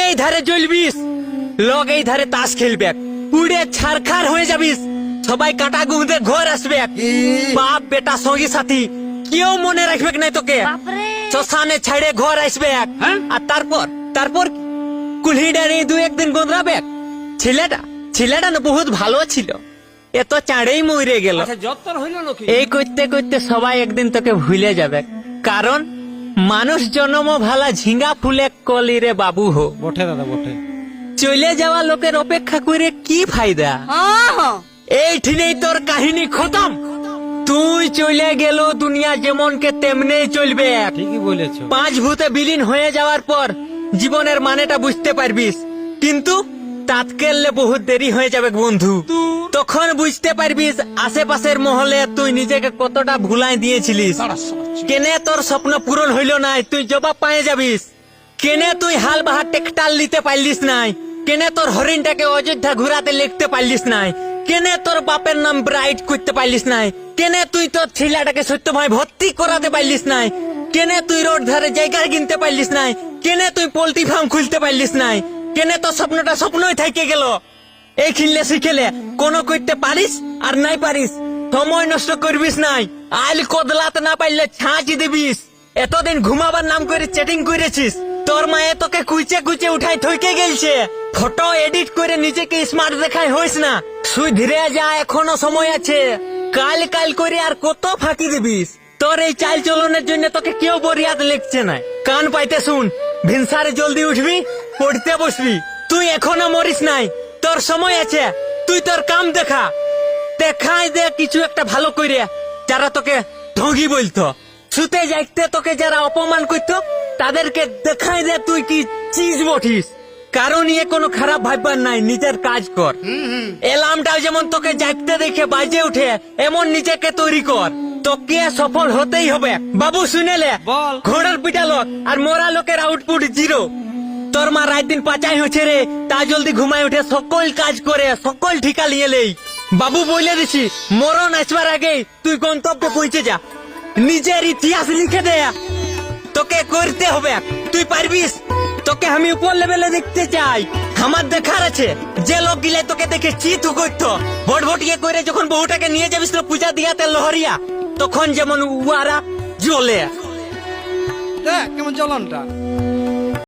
এই ধারে জ্বলবিস। লোক এই ধারে তাস খেলবে। পুড়ে ছারখার হয়ে যাবিস। সবাই কাটা গুঁদে ঘর আসবে। বাপ বেটা সঙ্গী সাথী কেউ মনে রাখবে না তোকে। শ্মশানে ছাড়ে ঘর আসবে। হ্যাঁ? আর তারপর? তারপর কুলহিটা নিয়ে দু একদিন গোদরাবে। ছেলেটা ছেলেটা না বহুত ভালো ছিল। এত চাঁড়েই মরে গেল। আচ্ছা যত্তর হইল নাকি এই করতে করতে সবাই একদিন তোকে ভুলে যাবে। কারণ মানুষ জন্ম ভালা ঝিঙ্গা ফুলে কলিরে বাবু হো। বটে দাদা বটে চলে যাওয়া লোকের অপেক্ষা করে কি ফায়দা হ্যাঁ তোর কাহিনী খতম। তুই চলে গেল দুনিয়া যেমন কে তেমনি চলবে। ঠিকই বলেছ। পাঁচ ভূতে বিলীন হয়ে যাওয়ার পর জীবনের মানেটা বুঝতে পারবিস। কিন্তু তাৎকেললে বহুত দেরি হয়ে যাবে বন্ধু। তখন বুঝতে পারবিস আশেপাশের মহলে তুই নিজেকে কতটা ভুলাই দিয়েছিলিস। কেনে তোর স্বপ্ন পূরণ হইল নাই তুই জবাব পায়ে যাবিস। কেনে তুই হাল বাহার টেকটাল নিতে পারলিস নাই। কেনে তোর হরিণটাকে অযোধ্যা ঘুরাতে লিখতে পারলিস নাই। কেনে তোর বাপের নাম ব্রাইট করতে পারলিস নাই। কেনে তুই তোর ছেলেটাকে সত্যভাবে ভর্তি করাতে পারলিস নাই। কেনে তুই রোড ধারে জায়গা কিনতে পারলিস নাই। কেনে তুই পোল্ট্রি ফার্ম খুলতে পারলিস নাই। কেনে তোর স্বপ্নটা স্বপ্নই থেকে গেল। এই খেললে শিখেলে কোনো করতে পারিস আর নাই পারিস। সময় নষ্ট করবিস নাই। আইল কদলাতে না পারলে ছাঁচ দিবিস। এতদিন ঘুমাবার নাম করে চ্যাটিং করেছিস। তোর মায়ে তোকে কুইচে কুইচে উঠাই থইকে গেলছে ফটো এডিট করে নিজেকে স্মার্ট দেখাই হইস না। সুই ধীরে যা, এখনও সময় আছে। কাল কাল করে আর কত ফাঁকি দিবিস। তোর এই চাল চলনের জন্য তোকে কেউ বরিয়াত লিখছে না। কান পাইতে শুন। ভিনসারে জলদি উঠবি, পড়তে বসবি। তুই এখনও মরিস নাই। তোর সময় আছে। তুই তোর কাম দেখা। দেখাই দে কিছু একটা ভালো করে যারা তোকে ঢঙ্গি বলতো। শুতে যাইতে তোকে যারা অপমান করতো তাদেরকে দেখাই দে তুই কি চিজ বঠিস কারণ ইয়ে কোনো খারাপ ভাববার নাই নিজের কাজ কর। এলার্মটাও যেমন তোকে জাগতে দেখে বাজে উঠে এমন নিজেকে তৈরি কর। তোকে সফল হতেই হবে। বাবু শুনেলে? ঘোড়ার পিটা লোক আর মোরা লোকের আউটপুট জিরো তোর মা রাত দিন পাচাই হচ্ছে রে, তা জলদি ঘুমায় উঠে সকল কাজ করে, সকল ঠিকা নিয়ে লেই। বাবু বলে দিছি, মরণ আসবার আগে তুই গন্তব্যে পৌঁছে যা। নিজের ইতিহাস লিখে দে। তোকে করতে হবে তুই পারবিস? তোকে আমি উপর লেভেলে দেখতে চাই। আমার দেখার আছে, যে লোক গিলে তোকে দেখে চিত করতো ভোট ভোটিয়ে করে যখন বউটাকে নিয়ে যাবিস পূজা দিয়াতে লহরিয়া, তখন যেমন উয়ারা জ্বলে। কেমন জ্বলনটা।